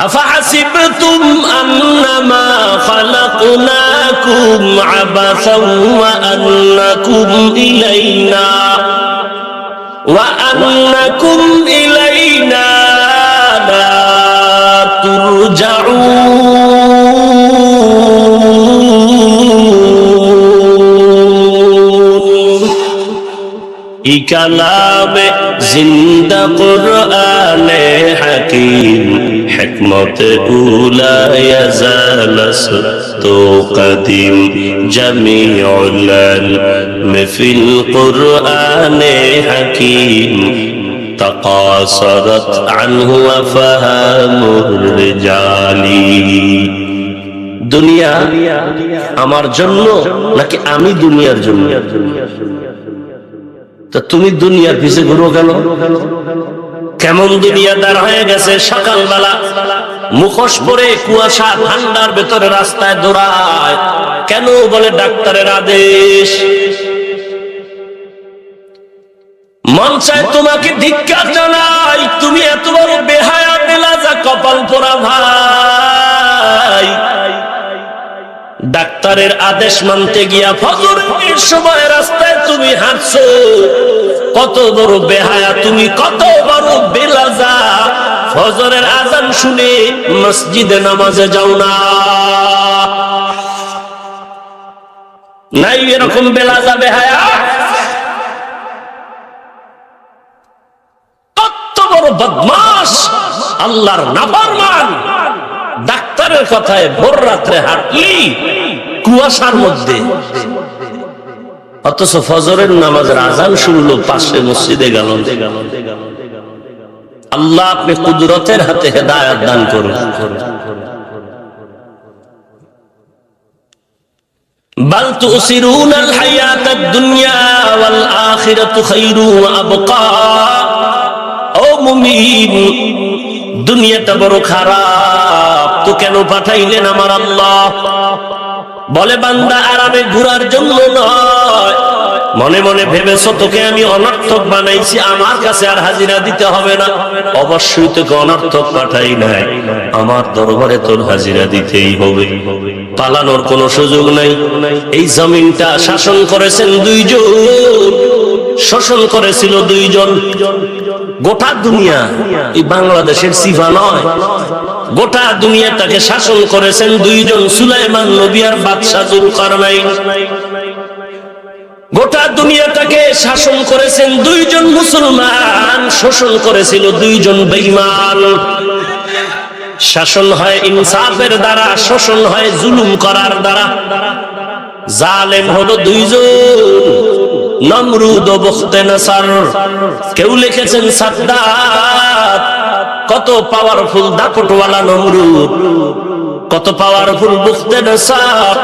أفحسبتم أنما خلقناكم عبثا وأنكم إلينا وأنكم إلينا لا ترجعون إكلام زند قرآن حكيم হাকিম হিকমত উলা ইয়াজাল তো কদিম জামিউল ইলম ফিল কুরআনে হাকিম تقاصرت عنه وفهم الرجال দুনিয়া আমার জন্য নাকি আমি দুনিয়ার জন্য তা তুমি দুনিয়ার পিছে ঘুরো কেন কেমন দুনিয়াদার হয়ে গেছে সকালবেলা। মুখোশ পরে কুয়াশা ঠান্ডার ভেতরে রাস্তায় দৌড়ায়। কেন বলে ডাক্তারের আদেশ? মন চায় তোমাকে ধিক্কার জানাই, তুমি এত বড় বেহায়া বেলা যা কপাল পোড়া ভাই। ডাক্তারের আদেশ মানতে গিয়া ফজরের সময় রাস্তায় তুমি হাঁটছো। কত বড় বেহায়া, তুমি কত বড় বেলাজা। ফজরের আজান শুনে মসজিদে নামাজে যাও না। নাই এরকম বেলাজা বেহায়া? কত বড় বদমাস আল্লাহর নাফরমান। ডাক্তারের কথায় ভোর রাত্রে হাঁটলি, কুয়াশার মধ্যে। অথচ ফজরের নামাজের আজান শুনলো পাশে মসজিদে গেল আল্লাহ আপনি কুদরতের হাতে হেদায়াত দান করুন بل تؤثرون الحياة الدنيا والآخرة خير وأبقى ও মুমিন দুনিয়াটা বড় খারাপ তো কেন পাঠাইলেন আমার আল্লাহ বলে বান্দা আরামে ঘুরার জন্য নয় মনে মনে ভেবেছ, তোকে আমি অনর্থক বানাইছি, আমার কাছে আর হাজিরা দিতে হবে না। অবশ্যই তোকে অনর্থক পাঠাই নাই। আমার দরবারে তোর হাজিরা দিতেই হবে। পালানোর কোনো সুযোগ নাই। এই জমিনটা শাসন করেছেন দুইজন। শোষণ করেছিল দুইজন। গোটা দুনিয়া, এই বাংলাদেশের সিফা নয়। গোটা দুনিয়াটাকে শাসন করেছেন দুইজন, সুলাইমান নবী আর বাদশাহ জুলকারনাইন। গোটা দুনিয়াটাকে শাসন করেছেন দুইজন মুসলমান, শোষণ করেছিল দুইজন বেঈমান। শাসন হয় ইনসাফের দ্বারা, শোষণ হয় জুলুম করার দ্বারা। জালেম হলো দুইজন, নমরুদ ও বখতে নাসার কেউ লিখেছেন সাদ্দাত, কত পাওয়ারফুল দাপটওয়ালা নমরুদ, কত পাওয়ারফুল বখতে নাসার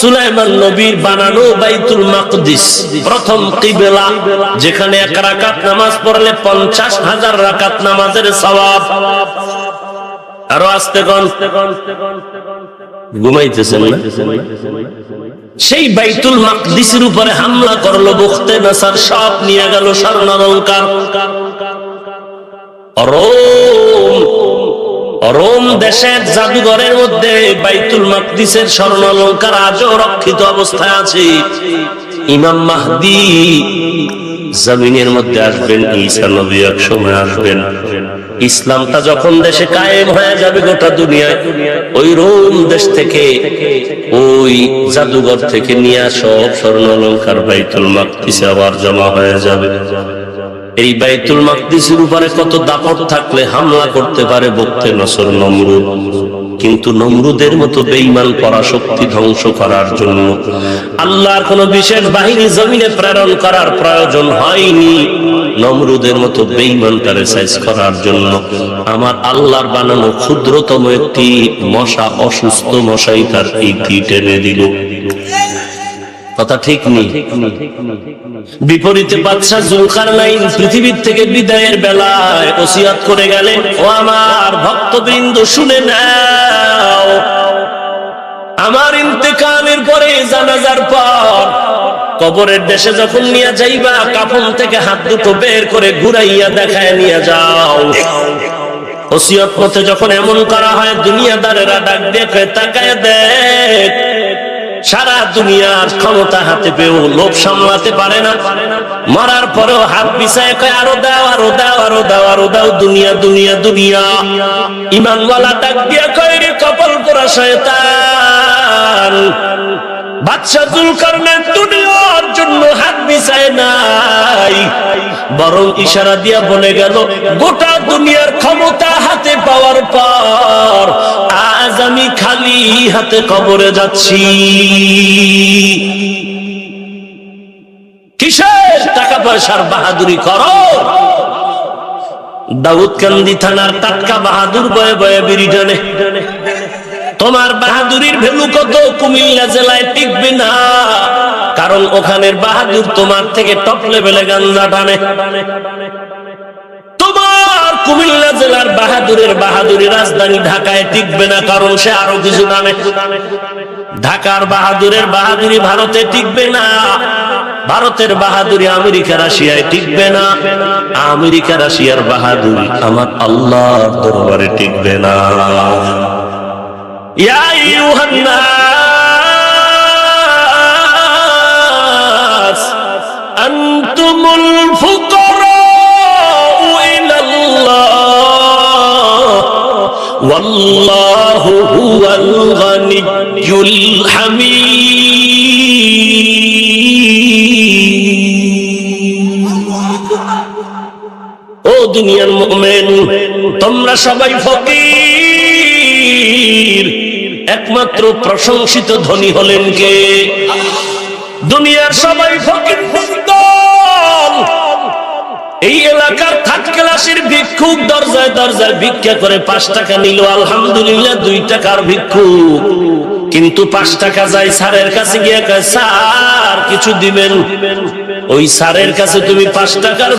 সুলাইমান নবীর বানানো বাইতুল মাকদিস। প্রথম কিবলা, যেখানে এক রাকাত নামাজ পড়লে পঞ্চাশ হাজার রাকাত নামাজের আরও ঘুমাইতেছেন সেই বাইতুল মাকদিসের উপরে হামলা করল বখতে নাসার সব নিয়ে গেল স্বর্ণালঙ্কার। রোম রোম দেশের জাদুঘরের মধ্যে বাইতুল মাকদিসের স্বর্ণালঙ্কার আজও রক্ষিত অবস্থায় আছে। ইমাম মাহদি জমিনের মধ্যে আসবেন, ঈসা নবী এক সময় আসবেন। ইসলামটা যখন দেশে কায়েম হয়ে যাবে গোটা দুনিয়ায়, ওই রোম দেশ থেকে, ওই জাদুঘর থেকে নিয়ে সব স্বর্ণালঙ্কার বাইতুল মাকদিসে আবার জমা হয়ে যাবে। এই বাইতুল মাকদিসের উপরে কত দাপট থাকলে হামলা করতে পারে বক্তে নসর নমরুদ। কিন্তু নমরুদের মতো বেঈমান পরাশক্তি ধ্বংস করার জন্য আল্লাহর কোন বিশেষ বাহিনী জমিনে প্রেরণ করার প্রয়োজন হয়নি। নমরুদের মতো বেঈমান তারে সাইজ করার জন্য আমার আল্লাহর বানানো ক্ষুদ্রতম একটি মশা অসুস্থ মশাই তার ইতি টেনে দিল। কথা ঠিক নেই। বিপরীতে বাদশাহ জুলকার নাইন পৃথিবীর থেকে বিদায়ের বেলায় ওসিয়াত করে গেলেন ও আমার ভক্তবৃন্দ শুনে নাও। আমার ইন্তেকালের পরে জানাজার পর কবরের দেশে যখন নিয়ে যাইবা কাফন থেকে হাত দুটো বের করে ঘুরাইয়া দেখায় নিয়ে যাও। ওসিয়ত পথে যখন এমন করা হয় দুনিয়াদারেরা ডাক দেখে তাকায় দেখ সারা দুনিয়ার ক্ষমতা হাতে পেয়েও লোভ সামলাতে পারে না। মরার পরেও হাত বিছায় কয়, আরও দাও আরও দাও আরও দাও আরও দাও, দুনিয়া দুনিয়া দুনিয়া। ইমানওয়ালা ডাক দিয়া কয়, রে কপাল করা শয়তান, বাদশা জুলকারনাইন দুনিয়ার জন্য হাত বরং ইশারা দিয়া বলে গেল, গোটা দুনিয়ার ক্ষমতা হাতে পাওয়ার পর আজ আমি খালি হাতে কবরে যাচ্ছি। কিসের টাকা পয়সার বাহাদুরি করো? দাউদকান্দি থানার টাটকা বাহাদুর বয়ে বয়ে বিড়ি টানে। তোমার বাহাদুরির ভ্যালু কত কুমিল্লা জেলায় টিকবে না? কারণ ওখানের বাহাদুর তোমার থেকে টপ লেভেলে গান্দা টানে। তোমার কুমিল্লা জেলার বাহাদুরের বাহাদুরি রাজধানী ঢাকায় টিকবে না, কারণ সে আরও কিছু নামে ঢাকার বাহাদুরের বাহাদুরি ভারতে টিকবে না, ভারতের বাহাদুরি আমেরিকা, রাশিয়ায় টিকবে না। আমেরিকা, রাশিয়ার বাহাদুর আমার আল্লাহ দরবারে টিকবে না। ইয়া ইউহান্না الفقراء إلى الله والله هو الغني الحميد ও দুনিয়ার মুমিন তোমরা সবাই ফকির একমাত্র প্রশংসিত ধনী হলেন কে দুনিয়ার সবাই ফকির ফুটবল এই এলাকার থার্ড ক্লাসের ভিক্ষুক দরজায় দরজায় ভিক্ষা করে পাঁচ টাকা নিল, আলহামদুলিল্লাহ দুই টাকার ভিক্ষুক। কিন্তু পাঁচ টাকা যায় স্যারের কাছে গিয়ে স্যার, কিছু দিবেন? ওই স্যারের কাছে তুমি পাঁচ টাকার